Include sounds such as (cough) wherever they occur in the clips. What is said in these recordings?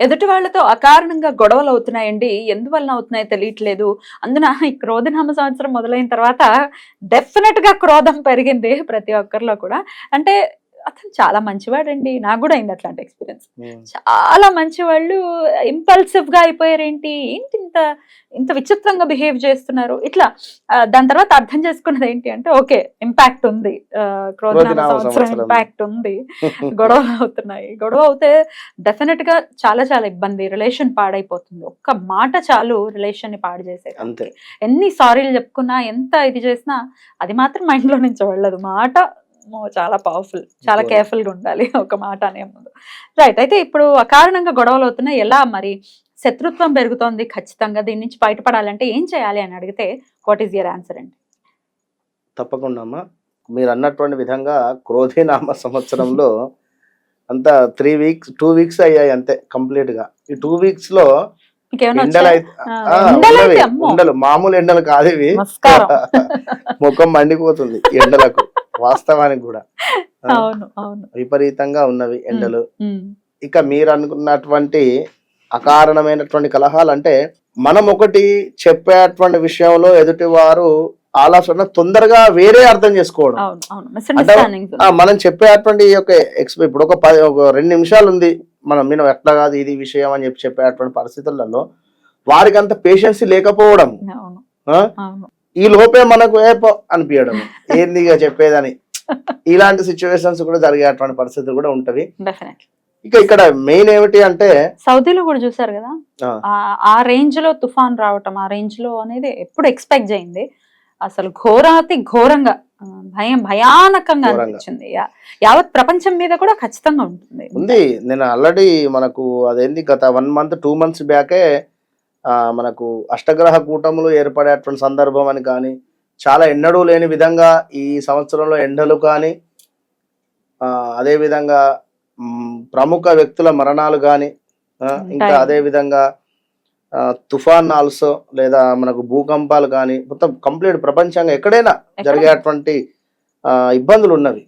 ఎదుటి వాళ్ళతో అకారణంగా గొడవలు అవుతున్నాయండి. ఎందువలన అవుతున్నాయో తెలియట్లేదు. అందున ఈ క్రోధనామ సంవత్సరం మొదలైన తర్వాత డెఫినెట్గా క్రోధం పెరిగింది ప్రతి ఒక్కరిలో కూడా. అంటే అతను చాలా మంచివాడండి. నాకు కూడా అయింది అట్లాంటి ఎక్స్పీరియన్స్ చాలా మంచి వాళ్ళు ఇంపల్సివ్గా అయిపోయారేంటి? ఏంటి ఇంత ఇంత విచిత్రంగా బిహేవ్ చేస్తున్నారు? ఇట్లా దాని తర్వాత అర్థం చేసుకున్నది ఏంటి అంటే ఓకే ఇంపాక్ట్ ఉంది. క్రోధనామ సంవత్సరం సంవత్సరం. ఇంపాక్ట్ ఉంది. (laughs) గొడవలు అవుతున్నాయి. గొడవ అవుతే డెఫినెట్గా చాలా చాలా ఇబ్బంది. రిలేషన్ పాడైపోతుంది. ఒక్క మాట చాలు రిలేషన్ని పాడు చేసే అంతే. ఎన్ని సారీలు చెప్పుకున్నా ఎంత ఇది చేసినా అది మాత్రం మైండ్లో నుంచి వెళ్ళదు. మాట చాలా పవర్ఫుల్ చాలా. కేర్ఫుల్గా ఉండాలి. (laughs) ఒక మాట అనే ముందు. రైట్ అయితే ఇప్పుడు అకారణంగా గొడవలు అవుతున్నాయి. ఎలా మరి? శత్రుత్వం పెరుగుతోంది. ఖచ్చితంగా దీని నుంచి బయటపడాలంటే ఏం చేయాలి అని అడిగితే వాట్ ఈస్ యర్ ఆన్సర్ అండి? తప్పకుండా అమ్మా. మీరు అన్నటువంటి విధంగా క్రోధినామ సంవత్సరంలో అంతా త్రీ వీక్స్ టూ వీక్స్ అయ్యాయి అంతే కంప్లీట్గా ఈ టూ వీక్స్లో ఎండలు మామూలు ఎండలు కాదు ఇవి. (laughs) ముఖం మండిపోతుంది ఎండలకు. వాస్తవానికి కూడా. అవును అవును. విపరీతంగా ఉన్నవి ఎండలు. ఇక మీరు అనుకున్నటువంటి అకారణమైనటువంటి కలహాలు అంటే మనం ఒకటి చెప్పేటువంటి విషయంలో ఎదుటి వారు ఆలోచన తొందరగా వేరే అర్థం చేసుకోవడం. మనం చెప్పేటువంటి యొక్క ఎక్స్పీ ఇప్పుడు ఒక పది ఒక రెండు నిమిషాలు ఉంది మనం నేను ఎట్లా కాదు ఇది విషయం అని చెప్పి చెప్పేటువంటి పరిస్థితులలో వారికి అంత పేషెన్స్ లేకపోవడం ఈ లోపే మనకు ఏ పో అనిపించడం ఏంది ఇక చెప్పేదని. ఇలాంటి సిచ్యువేషన్స్ కూడా జరిగేటువంటి పరిస్థితులు కూడా ఉంటవి. డెఫినెట్ ఇక ఇక్కడ మెయిన్ ఏమిటి అంటే సౌదీలో కూడా చూసారు కదా? ఆ. రేంజ్లో తుఫాన్ రావటం ఆ రేంజ్లో అనేది ఎప్పుడు ఎక్స్పెక్ట్ చేయింది. అసలు ఘోరాతి ఘోరంగా భయం భయానకంగా. అనిపించింది. యావత్ ప్రపంచం మీద కూడా ఖచ్చితంగా ఉంటుంది. ఉంది. నేను ఆల్రెడీ మనకు అదేంది గత వన్ మంత్ టూ మంత్స్ బ్యాకే మనకు అష్టగ్రహ కూటములు ఏర్పడేటువంటి సందర్భం అని కానీ చాలా ఎన్నడూ లేని విధంగా ఈ సంవత్సరంలో ఎండలు కానీ ఆ, అదే విధంగా మ్, ప్రముఖ వ్యక్తుల మరణాలు కానీ ఇంకా ఉంటాయి. అదే విధంగా ఆ, తుఫాన్ ఆల్సో లేదా మనకు భూకంపాలు కానీ మొత్తం కంప్లీట్ ప్రపంచంగా ఎక్కడైనా ఎక్కడ? జరిగేటువంటి ఇబ్బందులు ఉన్నవి.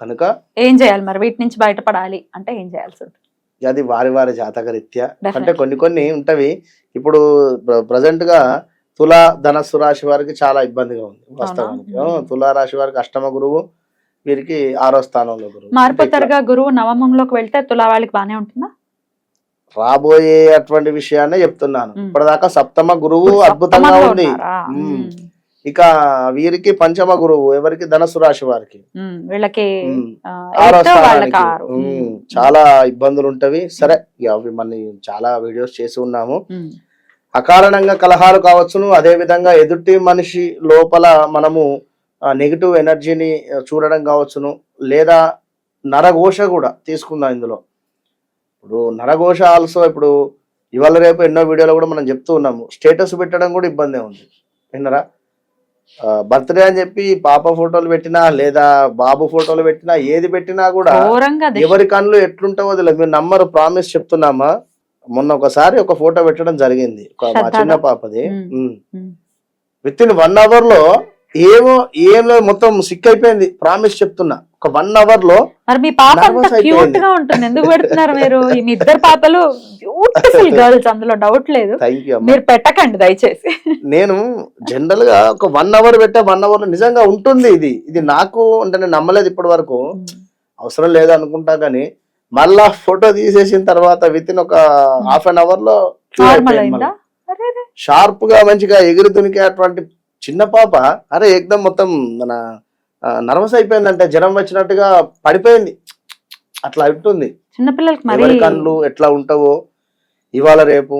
కనుక ఏం చేయాలి మరి వీటి నుంచి బయటపడాలి అంటే ఏం చేయాల్సి ఉంటుంది అది వారి వారి జాతక రీత్యా అంటే. కొన్ని కొన్ని ఉంటవి. ఇప్పుడు ప్రజెంట్గా తులా ధనస్సు రాశి వారికి చాలా ఇబ్బందిగా ఉంది వాస్తవానికి. తులా రాశి వారికి అష్టమ గురువు వీరికి ఆరో స్థానంలో గురువు. మారిపోతారుగా గురువు నవమంలోకి వెళ్తే తులా వాళ్ళకి బానే ఉంటుందా? రాబోయే అటువంటి విషయాన్నే చెప్తున్నాను. ఇప్పటిదాకా సప్తమ గురువు అద్భుతంగా ఉంది. ఇక వీరికి పంచమ గురువు ఎవరికి? ధనస్సు రాశి వారికి. వీళ్ళకి ఆరో స్థానానికి. చాలా ఇబ్బందులు ఉంటవి సరే అవి మన చాలా వీడియోస్ చేసి ఉన్నాము. అకారణంగా కలహాలు కావచ్చును. అదే విధంగా ఎదుటి మనిషి లోపల మనము నెగిటివ్ ఎనర్జీని చూడడం కావచ్చును. లేదా నరఘోష కూడా తీసుకుందాం ఇందులో. ఇప్పుడు నరఘోష ఆల్సో ఇప్పుడు ఇవాళ రేపు ఎన్నో వీడియోలో కూడా మనం చెప్తూ ఉన్నాము. స్టేటస్ పెట్టడం కూడా ఇబ్బందే ఉంది. విన్నరా? బర్త్డే అని చెప్పి పాప ఫోటోలు పెట్టినా లేదా బాబు ఫోటోలు పెట్టినా ఏది పెట్టినా కూడా ఎవరి కళ్ళు ఎట్లుంటావో తెలియదు మీరు నమ్మరు ప్రామిస్ చెప్తున్నామా? మొన్న ఒకసారి ఒక ఫోటో పెట్టడం జరిగింది. మా. చిన్న పాపది. విత్ ఇన్ వన్ అవర్లో ఏమో ఏం లేదు మొత్తం సిక్ అయిపోయింది. ప్రామిస్ చెప్తున్నా. ఒక వన్ అవర్లో మరి మీ పాప క్యూట్. గా ఉంటుంది. ఎందుకు పెడుతున్నారు మీరు? మీ ఇద్దరు పాపలు బ్యూటిఫుల్ గర్ల్స్ (laughs) అందులో డౌట్ లేదు. మీరు పెట్టకండి దయచేసి. నేను జనరల్గా ఒక వన్ అవర్ పెట్టే వన్ అవర్లో నిజంగా ఉంటుంది ఇది. ఇది నాకు అంటే నేను నమ్మలేదు ఇప్పటి వరకు. అవసరం లేదు అనుకుంటా కానీ మళ్ళా ఫోటో తీసేసిన తర్వాత విత్ ఇన్ ఒక హాఫ్ అన్ అవర్లో. షార్ప్గా మంచిగా ఎగిరి దునికేటువంటి చిన్న పాప అరే ఏకదం మొత్తం మన నర్వస్ అయిపోయిందంటే జ్వరం వచ్చినట్టుగా పడిపోయింది. అట్లా ఉంటుంది. చిన్నపిల్లలకి కళ్ళు ఎట్లా ఉంటావో ఇవాళ రేపు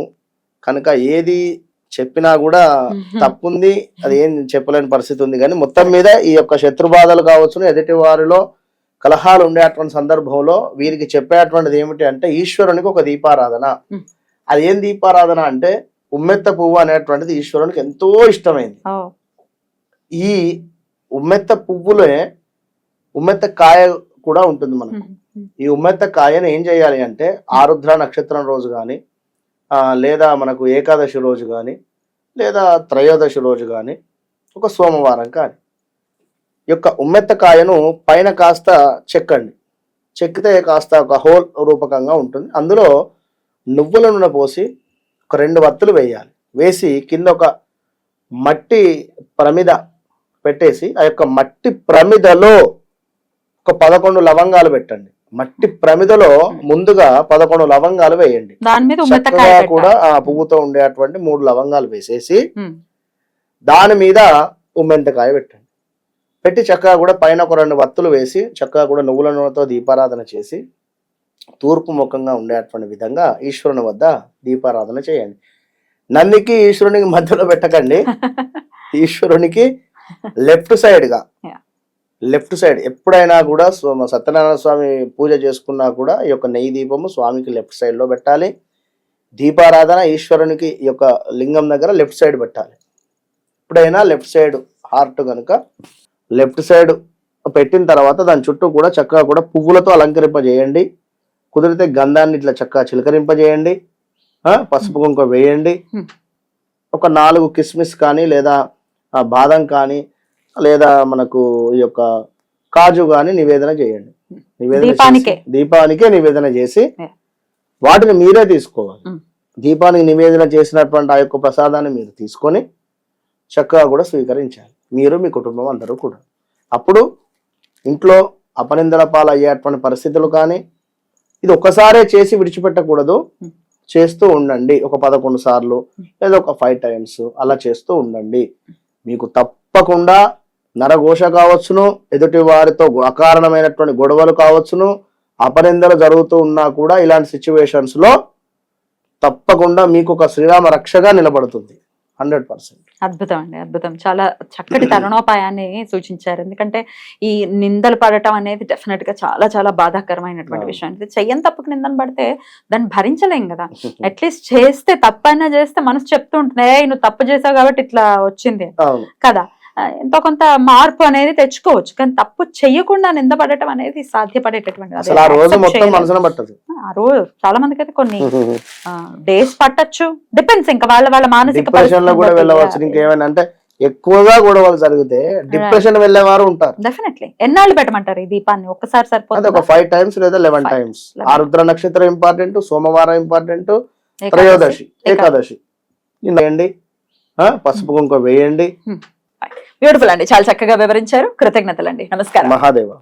కనుక ఏది చెప్పినా కూడా తప్పుంది అది ఏం చెప్పలేని పరిస్థితి ఉంది. కానీ మొత్తం మీద ఈ యొక్క శత్రు బాధలు కావచ్చు ఎదుటి వారిలో కలహాలు ఉండేటువంటి సందర్భంలో వీరికి చెప్పేటువంటిది ఏమిటి అంటే ఈశ్వరునికి ఒక దీపారాధన. అది ఏం దీపారాధన అంటే ఉమ్మెత్త పువ్వు అనేటువంటిది ఈశ్వరునికి ఎంతో ఇష్టమైంది. ఈ ఉమ్మెత్త పువ్వులే ఉమ్మెత్త కాయ కూడా ఉంటుంది మనకు. ఈ ఉమ్మెత్త కాయను ఏం చేయాలి అంటే ఆరుద్ర నక్షత్రం రోజు కానీ లేదా మనకు ఏకాదశి రోజు కానీ లేదా త్రయోదశి రోజు కానీ ఒక సోమవారం కానీ. ఈ యొక్క ఉమ్మెత్త కాయను పైన కాస్త చెక్కండి. చెక్కితే కాస్త ఒక హోల్ రూపకంగా ఉంటుంది. అందులో నువ్వుల నూనె పోసి ఒక రెండు వత్తులు వేయాలి. వేసి కింద ఒక మట్టి ప్రమిద పెట్టేసి ఆ యొక్క మట్టి ప్రమిదలో ఒక పదకొండు లవంగాలు పెట్టండి. మట్టి ప్రమిదలో ముందుగా పదకొండు లవంగాలు వేయండి. చక్కగా కూడా ఆ పువ్వుతో ఉండేటువంటి మూడు లవంగాలు వేసేసి దాని మీద ఉమ్మెంతకాయ పెట్టండి. పెట్టి చక్కగా కూడా పైన ఒక రెండు వత్తులు వేసి చక్కగా కూడా నువ్వుల నూనెతో దీపారాధన చేసి తూర్పు ముఖంగా ఉండేటువంటి విధంగా ఈశ్వరుని వద్ద దీపారాధన చేయండి. నందికి ఈశ్వరునికి మధ్యలో పెట్టకండి. (laughs) ఈశ్వరునికి లెఫ్ట్ సైడ్గా. లెఫ్ట్ సైడ్ ఎప్పుడైనా కూడా సత్యనారాయణ స్వామి పూజ చేసుకున్నా కూడా ఈ యొక్క నెయ్యి దీపము స్వామికి లెఫ్ట్ సైడ్లో పెట్టాలి. దీపారాధన ఈశ్వరునికి ఈ యొక్క లింగం దగ్గర లెఫ్ట్ సైడ్ పెట్టాలి. ఎప్పుడైనా లెఫ్ట్ సైడ్ హార్ట్ కనుక లెఫ్ట్ సైడ్ పెట్టిన తర్వాత దాని చుట్టూ కూడా చక్కగా కూడా పువ్వులతో అలంకరింపజేయండి. కుదిరితే గంధాన్ని ఇట్లా చక్కగా చిలకరింపజేయండి. పసుపు కుంకుమ వేయండి. Hmm. ఒక నాలుగు కిస్మిస్ కానీ లేదా బాదం కానీ లేదా మనకు ఈ యొక్క కాజు కానీ నివేదన చేయండి. నివేదన దీపానికే. నివేదన చేసి. వాటిని మీరే తీసుకోవాలి. దీపానికి నివేదన చేసినటువంటి ఆ యొక్క ప్రసాదాన్ని మీరు తీసుకొని చక్కగా కూడా స్వీకరించాలి. మీరు మీ కుటుంబం అందరూ కూడా. అప్పుడు ఇంట్లో అపనిందల పాలు అయ్యేటువంటి పరిస్థితులు కానీ ఇది ఒక్కసారే చేసి విడిచిపెట్టకూడదు. చేస్తూ ఉండండి. ఒక పదకొండు సార్లు లేదా ఒక ఫైవ్ టైమ్స్ అలా చేస్తూ ఉండండి. మీకు తప్పకుండా నరఘోష కావచ్చును ఎదుటి వారితో అకారణమైనటువంటి గొడవలు కావచ్చును అపనిందలు జరుగుతూ ఉన్నా కూడా ఇలాంటి సిచ్యువేషన్స్లో తప్పకుండా మీకు ఒక శ్రీరామ రక్షగా నిలబడుతుంది. Hundred percent. అద్భుతం అండి అద్భుతం. చాలా చక్కటి తరుణోపాయాన్ని సూచించారు. ఎందుకంటే ఈ నిందలు పడటం అనేది డెఫినెట్గా చాలా చాలా బాధాకరమైనటువంటి. విషయం. ఇది చెయ్యని తప్పుకు నిందలు పడితే దాన్ని భరించలేం కదా. (laughs) అట్లీస్ట్ చేస్తే తప్పైనా చేస్తే మనసు చెప్తూ ఉంటుంది "ఏయ్, నువ్వు తప్పు చేసావు కాబట్టి ఇట్లా వచ్చింది కదా. ఎంతో కొంత మార్పు అనేది తెచ్చుకోవచ్చు. కానీ తప్పు చెయ్యకుండా నిందపడటం అనేది సాధ్యపడేటటువంటి ఆ రోజు చాలా మందికి అయితే కొన్ని డేస్ పట్టొచ్చు. డిపెండ్స్ ఇంకా వాళ్ళ వాళ్ళ మానసిక అంటే ఎక్కువగా గొడవలు జరిగితే డిప్రెషన్ వెళ్ళేవారు ఉంటారు. డెఫినెట్లీ ఎన్నాళ్ళు పెట్టమంటారు ఈ దీపాన్ని? ఒక్కసారి అదే ఒక సరిపోతుంది ఫైవ్ టైమ్స్ లేదా లెవెన్. టైమ్స్. ఆరుద్ర నక్షత్రం ఇంపార్టెంట్ సోమవారం ఇంపార్టెంట్ త్రయోదశి. ఏకాదశి. నిన్న వేయండి. పసుపు కుంకుమ వేయండి. బ్యూటిఫుల్ అండి. చాలా చక్కగా వివరించారు. కృతజ్ఞతలు అండి నమస్కారం. మహాదేవ.